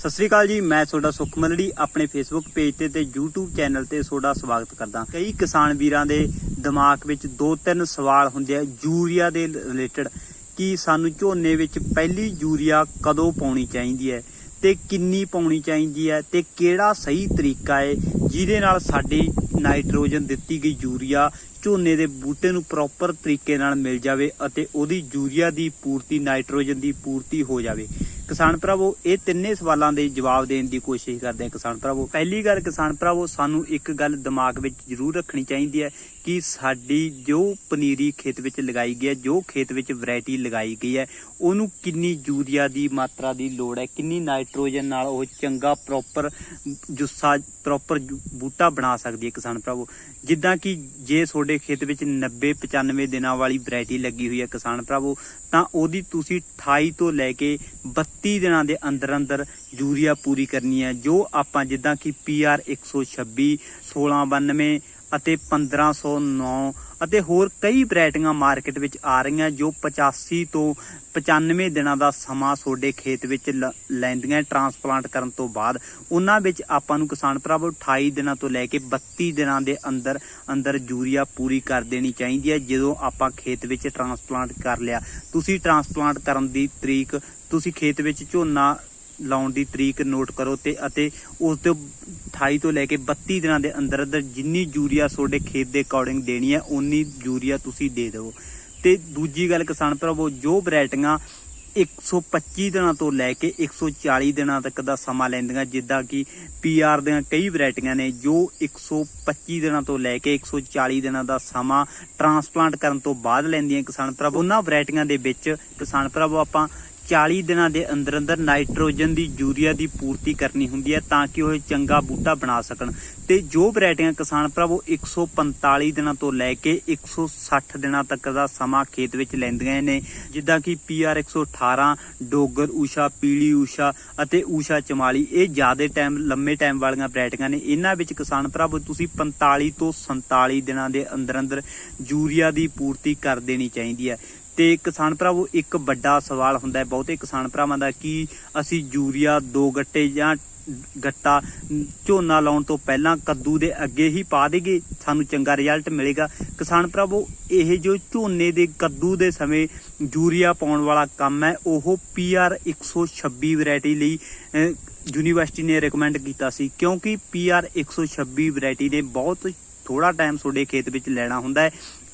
ਸਤਿ ਸ੍ਰੀ ਅਕਾਲ ਜੀ, ਮੈਂ ਤੁਹਾਡਾ ਸੁਖਮਨੜੀ ਆਪਣੇ ਫੇਸਬੁੱਕ ਪੇਜ ਤੇ ਤੇ YouTube ਚੈਨਲ ਤੇ ਤੁਹਾਡਾ ਸਵਾਗਤ ਕਰਦਾ। ਕਈ ਕਿਸਾਨ ਵੀਰਾਂ ਦੇ ਦਿਮਾਗ ਵਿੱਚ ਦੋ ਤਿੰਨ ਸਵਾਲ ਹੁੰਦੇ ਆ, ਯੂਰੀਆ ਦੇ ਰਿਲੇਟਡ ਕਿ ਸਾਨੂੰ ਝੋਨੇ ਵਿੱਚ ਪਹਿਲੀ ਯੂਰੀਆ ਕਦੋਂ ਪਾਉਣੀ ਚਾਹੀਦੀ ਹੈ ਤੇ ਕਿੰਨੀ ਪਾਉਣੀ ਚਾਹੀਦੀ ਹੈ ਤੇ ਕਿਹੜਾ ਸਹੀ ਤਰੀਕਾ ਹੈ ਜਿਹਦੇ ਨਾਲ ਸਾਡੀ ਨਾਈਟ੍ਰੋਜਨ ਦਿੱਤੀ ਗਈ ਯੂਰੀਆ ਝੋਨੇ ਦੇ ਬੂਟੇ ਨੂੰ ਪ੍ਰੋਪਰ ਤਰੀਕੇ ਨਾਲ ਮਿਲ ਜਾਵੇ ਅਤੇ ਉਹਦੀ ਯੂਰੀਆ ਦੀ ਪੂਰਤੀ, ਨਾਈਟ੍ਰੋਜਨ ਦੀ ਪੂਰਤੀ ਹੋ ਜਾਵੇ। ਕਿਸਾਨ ਭਰਾਵੋ, ਇਹ ਤਿੰਨੇ ਸਵਾਲਾਂ ਦੇ ਜਵਾਬ ਦੇਣ ਦੀ ਕੋਸ਼ਿਸ਼ ਕਰਦੇ ਹਾਂ ਕਿਸਾਨ ਭਰਾਵੋ। ਪਹਿਲੀ ਗੱਲ ਕਿਸਾਨ ਭਰਾਵੋ, ਸਾਨੂੰ ਇੱਕ ਗੱਲ ਦਿਮਾਗ ਵਿੱਚ ਜ਼ਰੂਰ ਰੱਖਣੀ ਚਾਹੀਦੀ ਹੈ ਕਿ ਸਾਡੀ ਜੋ ਪਨੀਰੀ ਖੇਤ ਵਿੱਚ ਲਗਾਈ ਗਈ ਹੈ, ਜੋ ਖੇਤ ਵਿੱਚ ਵੈਰਾਈਟੀ ਲਗਾਈ ਗਈ ਹੈ, ਉਹਨੂੰ ਕਿੰਨੀ ਯੂਰੀਆ ਦੀ ਮਾਤਰਾ ਦੀ ਲੋੜ ਹੈ, ਕਿੰਨੀ ਨਾਈਟ੍ਰੋਜਨ ਨਾਲ ਉਹ ਚੰਗਾ ਪ੍ਰੋਪਰ ਜੁੱਸਾ, ਪ੍ਰੋਪਰ ਬੂਟਾ ਬਣਾ ਸਕਦੀ ਹੈ ਕਿਸਾਨ ਭਰਾਵੋ। ਜਿੱਦਾਂ ਕਿ ਜੇ ਤੁਹਾਡੇ ਖੇਤ ਵਿੱਚ 90 95 ਦਿਨਾਂ ਵਾਲੀ ਵੈਰਾਈਟੀ ਲੱਗੀ ਹੋਈ ਹੈ ਕਿਸਾਨ ਭਰਾਵੋ, ਤਾਂ ਉਹਦੀ ਤੁਸੀਂ 28 ਤੋਂ ਲੈ ਕੇ 32 ਦਿਨਾਂ ਦੇ ਅੰਦਰ ਅੰਦਰ ਯੂਰੀਆ ਪੂਰੀ ਕਰਨੀ ਹੈ, ਜੋ ਆਪਾਂ ਜਿੱਦਾਂ ਕਿ PR 126 1692 ਅਤੇ 1509 ਅਤੇ ਹੋਰ ਕਈ ਵੈਰਾਈਟੀਆਂ ਮਾਰਕੀਟ ਵਿੱਚ ਆ ਰਹੀਆਂ ਜੋ 85 ਤੋਂ 95 ਦਿਨਾਂ ਦਾ ਸਮਾਂ ਤੁਹਾਡੇ ਖੇਤ ਵਿੱਚ ਲ- ਲੈਂਦੀਆਂ ਟਰਾਂਸਪਲਾਂਟ ਕਰਨ ਤੋਂ ਬਾਅਦ। ਉਹਨਾਂ ਵਿੱਚ ਆਪਾਂ ਨੂੰ ਕਿਸਾਨ ਭਰਾਵੋ 28 ਦਿਨਾਂ ਤੋਂ ਲੈ ਕੇ 32 ਦਿਨਾਂ ਦੇ ਅੰਦਰ ਅੰਦਰ ਯੂਰੀਆ ਪੂਰੀ ਕਰ ਦੇਣੀ ਚਾਹੀਦੀ ਹੈ, ਜਦੋਂ ਆਪਾਂ ਖੇਤ ਵਿੱਚ ਟਰਾਂਸਪਲਾਂਟ ਕਰ ਲਿਆ। ਤੁਸੀਂ ਟਰਾਂਸਪਲਾਂਟ ਕਰਨ ਦੀ ਤਰੀਕ, ਤੁਸੀਂ ਖੇਤ ਵਿੱਚ ਝੋਨਾ ਲਾਉਣ ਦੀ ਤਰੀਕ ਨੋਟ ਕਰੋ ਤੇ, ਅਤੇ ਉਸ ਤੋਂ 28 ਤੋਂ ਲੈ ਕੇ 32 ਦਿਨਾਂ ਦੇ ਅੰਦਰ ਅੰਦਰ ਜਿੰਨੀ ਯੂਰੀਆ ਤੁਹਾਡੇ ਖੇਤ ਦੇ ਅਕੋਰਡਿੰਗ ਦੇਣੀ ਹੈ, ਓਨੀ ਯੂਰੀਆ ਤੁਸੀਂ ਦੇ ਦਿਓ। ਤੇ ਦੂਜੀ ਗੱਲ ਕਿਸਾਨ ਭਰਾਵੋ, ਜੋ ਵੈਰਾਈਟੀਆਂ 125 ਦਿਨਾਂ ਤੋਂ ਲੈ ਕੇ 140 ਦਿਨਾਂ ਤੱਕ ਦਾ ਸਮਾਂ ਲੈਂਦੀਆਂ, ਜਿੱਦਾਂ ਕਿ ਪੀਆਰ ਦੀਆਂ ਕਈ ਵੈਰਾਈਟੀਆਂ ਨੇ, ਜੋ 125 ਦਿਨਾਂ ਤੋਂ ਲੈ ਕੇ 140 ਦਿਨਾਂ ਦਾ ਸਮਾਂ ਟਰਾਂਸਪਲਾਂਟ ਕਰਨ ਤੋਂ ਬਾਅਦ ਲੈਂਦੀਆਂ ਕਿਸਾਨ ਭਰਾਵੋ। ਉਹਨਾਂ ਵੈਰਾਈਟੀਆਂ ਦੇ ਵਿੱਚ ਕਿਸਾਨ ਭਰਾਵੋ ਆਪਾਂ 40 ਦਿਨਾਂ ਦੇ ਅੰਦਰ ਅੰਦਰ ਨਾਈਟ੍ਰੋਜਨ ਦੀ ਯੂਰੀਆ ਦੀ ਪੂਰਤੀ ਕਰਨੀ ਹੁੰਦੀ ਹੈ ਤਾਂ ਕਿ ਉਹ ਚੰਗਾ ਬੂਟਾ ਬਣਾ ਸਕਣ। ਤੇ ਜੋ ਵੈਰਾਈਟੀਆਂ ਕਿਸਾਨ ਭਰਾਵੋ 145 ਦਿਨਾਂ ਤੋਂ ਲੈ ਕੇ 160 ਦਿਨਾਂ ਤੱਕ ਦਾ ਸਮਾਂ ਖੇਤ ਵਿੱਚ ਲੈਂਦੀਆਂ ਨੇ। ਜਿੱਦਾਂ ਕਿ PR 118 ਡੋਗਰ, ਊਸ਼ਾ, ਪੀਲੀ ਊਸ਼ਾ ਅਤੇ ਊਸ਼ਾ ਚਮਾਲੀ, ਇਹ ਜ਼ਿਆਦਾ ਟਾਈਮ, ਲੰਮੇ ਟਾਈਮ ਵਾਲੀਆਂ ਵੈਰਾਈਟੀਆਂ ਨੇ। ਇਹਨਾਂ ਵਿੱਚ ਕਿਸਾਨ ਭਰਾਵੋ, ਤੁਸੀਂ 45 ਤੋਂ 47 ਦਿਨਾਂ ਦੇ ਅੰਦਰ ਅੰਦਰ ਯੂਰੀਆ ਦੀ ਪੂਰਤੀ ਕਰ ਦੇਣੀ ਚਾਹੀਦੀ ਹੈ। ਤੇ ਕਿਸਾਨ ਭਰਾਵੋ, ਇੱਕ ਵੱਡਾ ਸਵਾਲ ਹੁੰਦਾ ਹੈ ਬਹੁਤੇ ਕਿਸਾਨ ਭਰਾਵਾਂ ਦਾ ਕਿ ਅਸੀਂ ਯੂਰੀਆ, ਦੋ ਗੱਟੇ ਜਾਂ ਗੱਟਾ ਝੋਨਾ ਲਾਉਣ ਤੋਂ ਪਹਿਲਾਂ ਕੱਦੂ ਦੇ ਅੱਗੇ ਹੀ ਪਾ ਦੇਗੇ ਸਾਨੂੰ ਚੰਗਾ ਰਿਜ਼ਲਟ ਮਿਲੇਗਾ। ਕਿਸਾਨ ਭਰਾਵੋ, ਇਹ ਜੋ ਝੋਨੇ ਦੇ ਕੱਦੂ ਦੇ ਸਮੇਂ ਯੂਰੀਆ ਪਾਉਣ ਵਾਲਾ ਕੰਮ ਹੈ, ਉਹ PR 126 ਵੈਰਾਈਟੀ ਲਈ ਯੂਨੀਵਰਸਿਟੀ ਨੇ ਰეკਮੈਂਡ ਕੀਤਾ ਸੀ। ਕਿਉਂਕਿ PR 126 ਵੈਰਾਈਟੀ ਨੇ ਬਹੁਤ ਥੋੜਾ ਟਾਈਮ ਤੁਹਾਡੇ ਖੇਤ ਵਿੱਚ ਲੈਣਾ ਹੁੰਦਾ ਹੈ।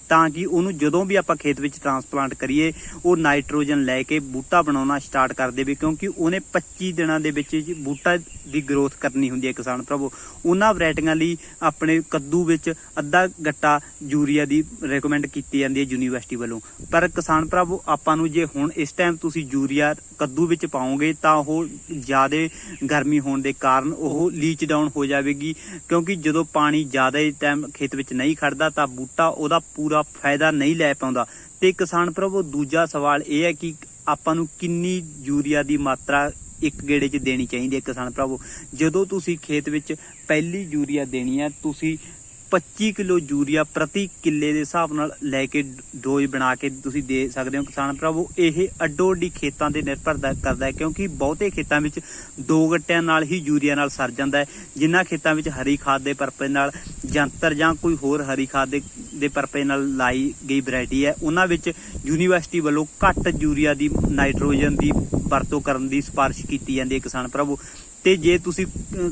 ਤਾਂ ਕਿ ਉਹਨੂੰ ਜਦੋਂ ਵੀ ਆਪਾਂ ਖੇਤ ਵਿੱਚ ਟਰਾਂਸਪਲਾਂਟ ਕਰੀਏ, ਉਹ ਨਾਈਟ੍ਰੋਜਨ ਲੈ ਕੇ ਬੂਟਾ ਬਣਾਉਣਾ ਸਟਾਰਟ ਕਰ ਦੇਵੇ, ਕਿਉਂਕਿ ਉਹਨੇ 25 ਦਿਨਾਂ ਦੇ ਵਿੱਚ ਬੂਟਾ ਦੀ ਗਰੋਥ ਕਰਨੀ ਹੁੰਦੀ ਹੈ ਕਿਸਾਨ ਭਰਾਵੋ। ਉਹਨਾਂ ਵੈਰਾਈਟੀਆਂ ਲਈ ਆਪਣੇ ਕੱਦੂ ਵਿੱਚ ਅੱਧਾ ਗੱਟਾ ਯੂਰੀਆ ਦੀ ਰეკਮੈਂਡ ਕੀਤੀ ਜਾਂਦੀ ਹੈ ਯੂਨੀਵਰਸਿਟੀ ਵੱਲੋਂ। ਪਰ ਕਿਸਾਨ ਭਰਾਵੋ, ਆਪਾਂ ਨੂੰ ਜੇ ਹੁਣ ਇਸ ਟਾਈਮ ਤੁਸੀਂ ਯੂਰੀਆ ਕੱਦੂ ਵਿੱਚ ਪਾਓਗੇ, ਤਾਂ ਉਹ ਜ਼ਿਆਦਾ ਗਰਮੀ ਹੋਣ ਦੇ ਕਾਰਨ ਉਹ ਲੀਚ ਡਾਊਨ ਹੋ ਜਾਵੇਗੀ, ਕਿਉਂਕਿ ਜਦੋਂ ਪਾਣੀ ਜ਼ਿਆਦਾ ਟਾਈਮ ਖੇਤ ਵਿੱਚ ਨਹੀਂ ਖੜਦਾ, ਤਾਂ ਬੂਟਾ ਉਹਦਾ ਪੂਰਾ ਫਾਇਦਾ ਨਹੀਂ ਲੈ ਪਾਉਂਦਾ। ਤੇ ਕਿਸਾਨ ਭਰਾਵੋ ਦੂਜਾ ਸਵਾਲ ਇਹ ਹੈ ਕਿ ਆਪਾਂ ਨੂੰ ਕਿੰਨੀ ਯੂਰੀਆ ਦੀ ਮਾਤਰਾ ਇੱਕ ਗੇੜੇ 'ਚ ਦੇਣੀ ਚਾਹੀਦੀ ਹੈ ਕਿਸਾਨ ਭਰਾਵੋ ਜਦੋਂ ਤੁਸੀਂ ਖੇਤ ਵਿੱਚ ਪਹਿਲੀ ਯੂਰੀਆ ਦੇਣੀ ਹੈ, ਤੁਸੀਂ 25 ਕਿਲੋ ਯੂਰੀਆ ਪ੍ਰਤੀ ਕਿੱਲੇ ਦੇ ਹਿਸਾਬ ਨਾਲ ਲੈ ਕੇ ਡੋਜ਼ ਬਣਾ ਕੇ ਤੁਸੀਂ ਦੇ ਸਕਦੇ ਹੋ ਕਿਸਾਨ ਭਰਾਵੋ। ਇਹ ਅੱਡੋ ਅੱਡੀ ਖੇਤਾਂ ਤੇ ਨਿਰਭਰ ਦਾ- ਕਰਦਾ ਹੈ ਕਿਉਂਕਿ ਬਹੁਤੇ ਖੇਤਾਂ ਵਿੱਚ ਦੋ ਗੱਟਿਆਂ ਨਾਲ ਹੀ ਯੂਰੀਆ ਨਾਲ ਸਰ ਜਾਂਦਾ ਹੈ। ਜਿਨ੍ਹਾਂ ਖੇਤਾਂ ਵਿੱਚ ਹਰੀ ਖਾਦ ਦੇ ਪਰਪੇ ਨਾਲ ਜੰਤਰ ਜਾਂ ਕੋਈ ਹੋਰ ਹਰੀ ਖਾਦ ਦੇ ਦੇ ਪਰਪੇ ਨਾਲ ਲਾਈ ਗਈ ਵੈਰਾਈਟੀ ਹੈ, ਉਹਨਾਂ ਵਿੱਚ ਯੂਨੀਵਰਸਿਟੀ ਵੱਲੋਂ ਘੱਟ ਯੂਰੀਆ ਦੀ ਨਾਈਟ੍ਰੋਜਨ ਦੀ ਵਰਤੋਂ ਕਰਨ ਦੀ ਸਿਫਾਰਿਸ਼ ਕੀਤੀ ਜਾਂਦੀ ਹੈ ਕਿਸਾਨ ਭਰਾਵੋ। ਤੇ ਜੇ ਤੁਸੀਂ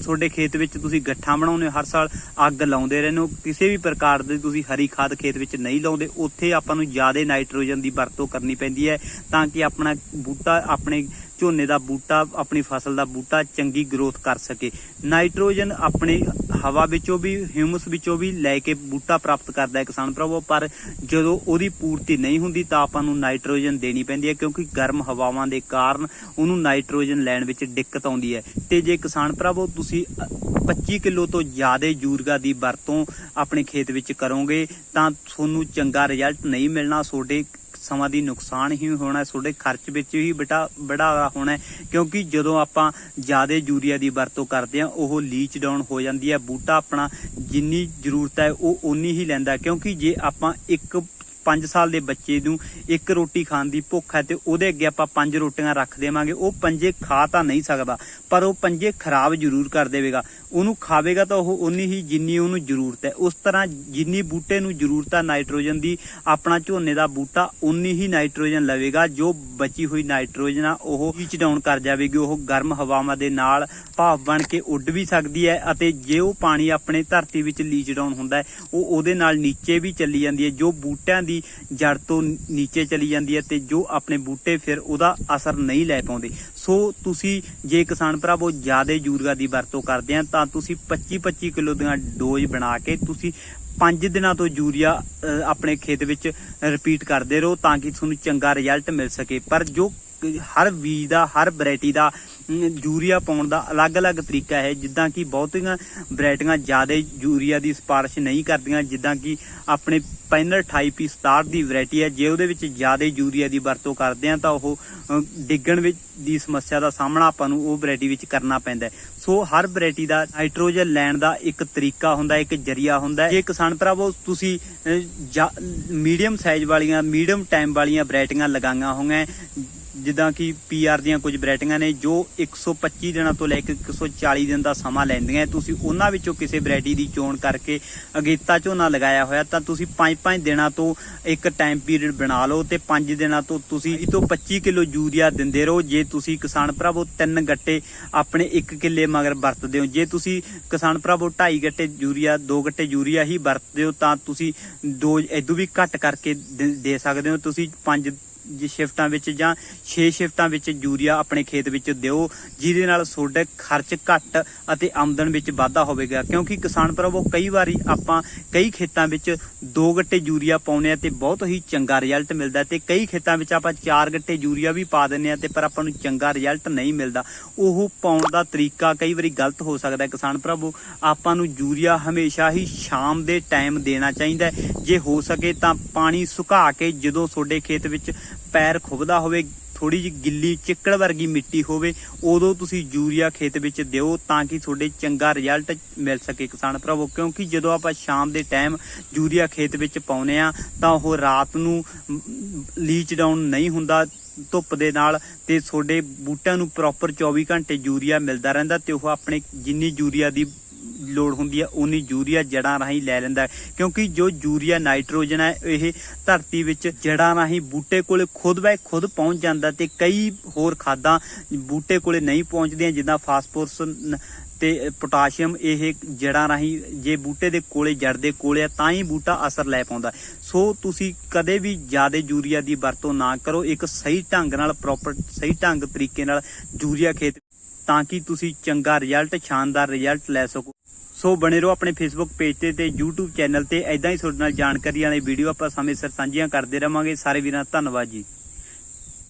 ਤੁਹਾਡੇ ਖੇਤ ਵਿੱਚ ਤੁਸੀਂ ਗੱਠਾਂ ਬਣਾਉਂਦੇ ਹੋ, ਹਰ ਸਾਲ ਅੱਗ ਲਾਉਂਦੇ ਰਹਿੰਦੇ ਹੋ, ਕਿਸੇ ਵੀ ਪ੍ਰਕਾਰ ਦੀ ਤੁਸੀਂ ਹਰੀ ਖਾਦ ਖੇਤ ਵਿੱਚ ਨਹੀਂ ਲਾਉਂਦੇ, ਉੱਥੇ ਆਪਾਂ ਨੂੰ ਜ਼ਿਆਦਾ ਨਾਈਟ੍ਰੋਜਨ ਦੀ ਵਰਤੋਂ ਕਰਨੀ ਪੈਂਦੀ ਹੈ ਤਾਂ ਕਿ ਆਪਣਾ ਬੂਟਾ ਆਪਣੇ ਝੋਨੇ ਦਾ ਬੂਟਾ ਆਪਣੀ ਫਸਲ ਦਾ ਬੂਟਾ ਚੰਗੀ ਗਰੋਥ ਕਰ ਸਕੇ। ਨਾਈਟ੍ਰੋਜਨ ਆਪਣੇ ਹਵਾ ਵਿੱਚੋਂ ਵੀ ਹਿਊਮਸ ਵਿੱਚੋਂ ਵੀ ਲੈ ਕੇ ਬੂਟਾ ਪ੍ਰਾਪਤ ਕਰਦਾ ਹੈ ਕਿਸਾਨ ਭਰਾਵੋ। ਪਰ ਜਦੋਂ ਉਹਦੀ ਪੂਰਤੀ ਨਹੀਂ ਹੁੰਦੀ ਤਾਂ ਆਪਾਂ ਨੂੰ ਨਾਈਟ੍ਰੋਜਨ ਦੇਣੀ ਪੈਂਦੀ ਹੈ ਕਿਉਂਕਿ ਗਰਮ ਹਵਾਵਾਂ ਦੇ ਕਾਰਨ ਉਹਨੂੰ ਨਾਈਟ੍ਰੋਜਨ ਲੈਣ ਵਿੱਚ ਦਿੱਕਤ ਆਉਂਦੀ ਹੈ। ਤੇ ਜੇ ਕਿਸਾਨ ਭਰਾਵੋ ਤੁਸੀਂ ਅ, 25 ਕਿਲੋ ਤੋਂ ਜ਼ਿਆਦਾ ਯੂਰੀਆ ਦੀ ਵਰਤੋਂ ਆਪਣੇ ਖੇਤ ਵਿੱਚ ਕਰੋਗੇ ਤਾਂ ਤੁਹਾਨੂੰ ਚੰਗਾ ਰਿਜ਼ਲਟ ਨਹੀਂ ਮਿਲਣਾ। ਤੁਹਾਡੇ ਸਮਾਂ ਦੀ ਨੁਕਸਾਨ ਹੀ ਹੋਣਾ, ਤੁਹਾਡੇ ਖਰਚ ਵਿੱਚ ਵੀ ਬਟਾ ਬੜਾ ਹੋਣਾ ਕਿਉਂਕਿ ਜਦੋਂ ਆਪਾਂ ਜ਼ਿਆਦਾ ਯੂਰੀਆ ਦੀ ਵਰਤੋਂ ਕਰਦੇ ਹਾਂ, ਉਹ ਲੀਚ ਡਾਊਨ ਹੋ ਜਾਂਦੀ ਹੈ, ਬੂਟਾ ਆਪਣਾ ਜਿੰਨੀ ਜ਼ਰੂਰਤ ਹੈ, ਉਹ ਓਨੀ ਹੀ ਲੈਂਦਾ ਕਿਉਂਕਿ ਜੇ ਆਪਾਂ ਇੱਕ 5 ਸਾਲ ਦੇ ਬੱਚੇ ਨੂੰ ਇੱਕ ਰੋਟੀ ਖਾਣ ਦੀ ਭੁੱਖ ਹੈ ਤੇ ਉਹਦੇ ਅੱਗੇ ਆਪਾਂ ਪੰਜ ਰੋਟੀਆਂ ਰੱਖ ਦੇਵਾਂਗੇ, ਉਹ ਪੰਜੇ ਖਾ ਤਾਂ ਨਹੀਂ ਸਕਦਾ, ਪਰ ਉਹ ਪੰਜੇ ਖਰਾਬ ਜ਼ਰੂਰ ਕਰ ਦੇਵੇਗਾ। ਉਹਨੂੰ ਖਾਵੇਗਾ ਤਾਂ ਉਹ ਉਨੀ ਹੀ ਜਿੰਨੀ ਉਹਨੂੰ ਜ਼ਰੂਰਤ ਹੈ। ਉਸ ਤਰ੍ਹਾਂ ਜਿੰਨੀ ਬੂਟੇ ਨੂੰ ਜ਼ਰੂਰਤ ਹੈ ਨਾਈਟ੍ਰੋਜਨ ਦੀ ਆਪਣਾ ਝੋਨੇ ਦਾ ਬੂਟਾ ਉਨੀ ਹੀ ਨਾਈਟ੍ਰੋਜਨ ਲਵੇਗਾ ਜੋ ਬਚੀ ਹੋਈ ਨਾਈਟ੍ਰੋਜਨ ਆ ਉਹ ਹੀਚ ਡਾਊਨ ਕਰ ਜਾਵੇਗੀ ਉਹ ਗਰਮ ਹਵਾਵਾਂ ਦੇ ਨਾਲ ਭਾਫ ਬਣ ਕੇ ਉੱਡ ਵੀ ਸਕਦੀ ਹੈ ਅਤੇ ਜੇ ਉਹ ਪਾਣੀ ਆਪਣੇ ਧਰਤੀ ਵਿੱਚ ਲੀਚ ਡਾਊਨ ਹੁੰਦਾ ਹੈ ਉਹ ਉਹਦੇ ਨਾਲ ਨੀਚੇ ਵੀ ਚੱਲੀ ਜਾਂਦੀ ਹੈ। ਜੋ ਬੂਟਿਆਂ ਦੀ ਜੜ ਤੋਂ ਨੀਚੇ ਚਲੀ ਜਾਂਦੀ ਹੈ ਤੇ ਜੋ ਆਪਣੇ ਬੂਟੇ ਫਿਰ ਉਹਦਾ ਅਸਰ ਨਹੀਂ ਲੈ ਪਾਉਂਦੇ। ਸੋ ਤੁਸੀਂ ਜੇ ਕਿਸਾਨ ਭਰਾਵੋ ਜ਼ਿਆਦਾ ਯੂਰੀਆ ਦੀ ਵਰਤੋਂ ਕਰਦੇ ਆ, ਤਾਂ ਤੁਸੀਂ 25 25 ਕਿਲੋ ਦੀਆਂ ਡੋਜ਼ ਬਣਾ ਕੇ ਤੁਸੀਂ ਪੰਜ ਦਿਨਾਂ ਤੋਂ ਯੂਰੀਆ ਆਪਣੇ ਖੇਤ ਵਿੱਚ ਰਿਪੀਟ ਕਰਦੇ ਰਹੋ ਤਾਂ ਕਿ ਤੁਹਾਨੂੰ ਚੰਗਾ ਰਿਜ਼ਲਟ ਮਿਲ ਸਕੇ। ਪਰ ਜੋ ਹਰ ਬੀਜ ਦਾ, ਹਰ ਵੈਰਾਈਟੀ ਦਾ ਯੂਰੀਆ ਪਾਉਣ ਦਾ ਅਲੱਗ-ਅਲੱਗ ਤਰੀਕਾ ਹੈ, ਜਿੱਦਾਂ ਕਿ ਬਹੁਤੀਆਂ ਵੈਰਾਈਟੀਆਂ ਜ਼ਿਆਦਾ ਯੂਰੀਆ ਦੀ ਸਿਫਾਰਿਸ਼ ਨਹੀਂ ਕਰਦੀਆਂ, ਜਿੱਦਾਂ ਕਿ ਆਪਣੇ ਪੈਨਲ 28 67 e ਦੀ ਵੈਰਾਈਟੀ ਹੈ, ਜੇ ਉਹਦੇ ਵਿੱਚ ਜ਼ਿਆਦਾ ਯੂਰੀਆ ਦੀ ਵਰਤੋਂ ਕਰਦੇ ਆ ਤਾਂ ਉਹ ਡਿੱਗਣ ਵਿੱਚ ਦੀ ਸਮੱਸਿਆ ਦਾ ਸਾਹਮਣਾ ਆਪਾਂ ਨੂੰ ਉਹ ਵੈਰਾਈਟੀ ਵਿੱਚ ਕਰਨਾ ਪੈਂਦਾ ਸੋ ਹਰ ਵੈਰਾਈਟੀ ਦਾ ਨਾਈਟ੍ਰੋਜਨ ਲੈਣ ਦਾ ਇੱਕ ਤਰੀਕਾ ਹੁੰਦਾ, ਇੱਕ ਜਰੀਆ ਹੁੰਦਾ ਹੈ। ਜੇ ਕਿਸਾਨ ਭਰਾਵੋ, ਤੁਸੀਂ ਮੀਡੀਅਮ ਸਾਈਜ਼ ਵਾਲੀਆਂ, ਮੀਡੀਅਮ ਟਾਈਮ ਵਾਲੀਆਂ ਵੈਰਾਈਟੀਆਂ ਲਗਾਈਆਂ ਹੋਈਆਂ ਜਿੱਦਾਂ ਕਿ ਪੀਆਰ ਦੀਆਂ ਕੁਝ ਵੈਰਾਈਟੀਆਂ ਨੇ ਜੋ 125 ਦਿਨਾਂ ਤੋਂ ਲੈ ਕੇ 140 ਦਿਨ ਦਾ ਸਮਾਂ ਲੈਂਦੀਆਂ ਤੁਸੀਂ ਉਹਨਾਂ ਵਿੱਚੋਂ ਕਿਸੇ ਵੈਰਾਈਟੀ ਦੀ ਚੋਣ ਕਰਕੇ ਅਗੇਤਾ ਝੋਨਾ ਲਗਾਇਆ ਹੋਇਆ, ਤਾਂ ਤੁਸੀਂ 5-5 ਦਿਨਾਂ ਤੋਂ ਇੱਕ ਟਾਈਮ ਪੀਰੀਅਡ ਬਣਾ ਲਓ ਤੇ 5 ਦਿਨਾਂ ਤੋਂ ਤੁਸੀਂ ਇਹ ਤੋਂ 25 ਕਿਲੋ ਯੂਰੀਆ ਦਿੰਦੇ ਰਹੋ। ਜੇ ਤੁਸੀਂ ਕਿਸਾਨ ਭਰਾਵੋ, ਤਿੰਨ ਗੱਟੇ ਆਪਣੇ 1 ਕਿੱਲੇ ਮਗਰ ਵਰਤਦੇ ਹੋ। ਜੇ ਤੁਸੀਂ ਕਿਸਾਨ ਭਰਾਵੋ 2.5 ਗੱਟੇ ਯੂਰੀਆ 2 ਗੱਟੇ ਯੂਰੀਆ ਹੀ ਵਰਤਦੇ ਹੋ, ਤਾਂ ਤੁਸੀਂ ਦੋ ਇਦੋਂ ਵੀ ਘੱਟ ਕਰਕੇ ਦੇ ਸਕਦੇ ਹੋ। ਤੁਸੀਂ 5 ਸ਼ਿਫਟਾਂ ਵਿੱਚ ਜਾਂ 6 ਸ਼ਿਫਟਾਂ ਵਿੱਚ ਯੂਰੀਆ ਆਪਣੇ ਖੇਤ ਵਿੱਚ ਦਿਓ, ਜਿਹਦੇ ਨਾਲ ਤੁਹਾਡੇ ਖਰਚ ਘੱਟ ਅਤੇ ਆਮਦਨ ਵਿੱਚ ਵਾਧਾ ਹੋਵੇਗਾ। ਕਿਉਂਕਿ ਕਿਸਾਨ ਭਰਾਵੋ, ਕਈ ਵਾਰੀ ਆਪਾਂ ਕਈ ਖੇਤਾਂ ਵਿੱਚ ਦੋ ਗੱਟੇ ਯੂਰੀਆ ਪਾਉਂਦੇ ਆ ਤੇ ਬਹੁਤ ਹੀ ਚੰਗਾ ਰਿਜ਼ਲਟ ਮਿਲਦਾ ਹੈ ਤੇ ਕਈ ਖੇਤਾਂ ਵਿੱਚ ਆਪਾਂ ਚਾਰ ਗੱਟੇ ਯੂਰੀਆ ਵੀ ਪਾ ਦਿੰਦੇ ਆ ਤੇ ਪਰ ਆਪਾਂ ਨੂੰ ਚੰਗਾ ਰਿਜ਼ਲਟ ਨਹੀਂ ਮਿਲਦਾ। ਉਹ ਪਾਉਣ ਦਾ ਤਰੀਕਾ ਕਈ ਵਾਰੀ ਗਲਤ ਹੋ ਸਕਦਾ ਕਿਸਾਨ ਭਰਾਵੋ, ਆਪਾਂ ਨੂੰ ਯੂਰੀਆ ਹਮੇਸ਼ਾ ਹੀ ਸ਼ਾਮ ਦੇ ਟਾਈਮ ਦੇਣਾ ਚਾਹੀਦਾ ਜੇ ਹੋ ਸਕੇ ਤਾਂ ਪਾਣੀ ਸੁਕਾ ਕੇ ਜਦੋਂ ਤੁਹਾਡੇ ਖੇਤ ਵਿੱਚ ਪੈਰ ਖੁੱਬਦਾ ਹੋਵੇ ਥੋੜੀ ਜਿਹੀ ਗਿੱਲੀ ਚਿੱਕੜ ਵਰਗੀ ਮਿੱਟੀ ਹੋਵੇ, ਉਦੋਂ ਤੁਸੀਂ ਯੂਰੀਆ ਖੇਤ ਵਿੱਚ ਦਿਓ ਤਾਂ ਕਿ ਤੁਹਾਡੇ ਚੰਗਾ ਰਿਜ਼ਲਟ ਮਿਲ ਸਕੇ ਕਿਸਾਨ ਭਰਾਵੋ। ਕਿਉਂਕਿ ਜਦੋਂ ਆਪਾਂ ਸ਼ਾਮ ਦੇ ਟਾਈਮ ਯੂਰੀਆ ਖੇਤ ਵਿੱਚ ਪਾਉਨੇ ਆ ਤਾਂ ਉਹ ਰਾਤ ਨੂੰ ਲੀਚ ਡਾਊਨ ਨਹੀਂ ਹੁੰਦਾ, ਧੁੱਪ ਦੇ ਨਾਲ ਤੇ ਤੁਹਾਡੇ ਬੂਟਿਆਂ ਨੂੰ ਪ੍ਰੋਪਰ 24 ਘੰਟੇ ਯੂਰੀਆ ਮਿਲਦਾ ਰਹਿੰਦਾ ਤੇ ਉਹ ਆਪਣੇ ਜਿੰਨੀ ਯੂਰੀਆ ਦੀ ਲੋੜ ਹੁੰਦੀ ਹੈ ਉਨੀ ਯੂਰੀਆ ਜੜਾਂ ਰਾਹੀਂ ਲੈ ਲੈਂਦਾ ਕਿਉਂਕਿ ਜੋ ਯੂਰੀਆ, ਨਾਈਟ੍ਰੋਜਨ ਹੈ, ਇਹ ਧਰਤੀ ਵਿੱਚ ਜੜਾਂ ਰਾਹੀਂ ਬੂਟੇ ਕੋਲੇ ਖੁਦ ਬੈ ਖੁਦ ਪਹੁੰਚ ਜਾਂਦਾ ਤੇ ਕਈ ਹੋਰ ਖਾਦਾਂ ਬੂਟੇ ਕੋਲੇ ਨਹੀਂ ਪਹੁੰਚਦੀਆਂ, ਜਿੱਦਾਂ ਫਾਸਫੋਰਸ ਨ- ਤੇ ਪੋਟਾਸ਼ੀਅਮ, ਇਹ ਜੜਾਂ ਰਾਹੀਂ ਜੇ ਬੂਟੇ ਦੇ ਕੋਲੇ ਜੜ ਦੇ ਕੋਲੇ ਆ, ਤਾਂ ਹੀ ਬੂਟਾ ਅਸਰ ਲੈ ਪਾਉਂਦਾ ਸੋ ਤੁਸੀਂ ਕਦੇ ਵੀ ਜ਼ਿਆਦਾ ਯੂਰੀਆ ਦੀ ਵਰਤੋਂ ਨਾ ਕਰੋ, ਇੱਕ ਸਹੀ ਢੰਗ ਨਾਲ ਪ੍ਰੋਪਰ ਸਹੀ ਢੰਗ ਤਰੀਕੇ ਨਾਲ ਯੂਰੀਆ ਖੇਤ ਤਾਂ ਕਿ ਤੁਸੀਂ ਚੰਗਾ ਰਿਜ਼ਲਟ ਸ਼ਾਨਦਾਰ ਰਿਜ਼ਲਟ ਲੈ ਸਕੋ। ਸੋ ਬਣੇ ਰਹੋ ਆਪਣੇ ਫੇਸਬੁੱਕ ਪੇਜ ਤੇ ਤੇ YouTube ਚੈਨਲ ਤੇ। ਐਦਾਂ ਹੀ ਤੁਹਾਡੇ ਨਾਲ ਜਾਣਕਾਰੀ ਵਾਲੇ ਵੀਡੀਓ ਆਪਾਂ ਸਮੇਂ ਸਿਰ ਸਾਂਝੀਆਂ ਕਰਦੇ ਰਵਾਂਗੇ। ਸਾਰੇ ਵੀਰਾਂ ਧੰਨਵਾਦ ਜੀ।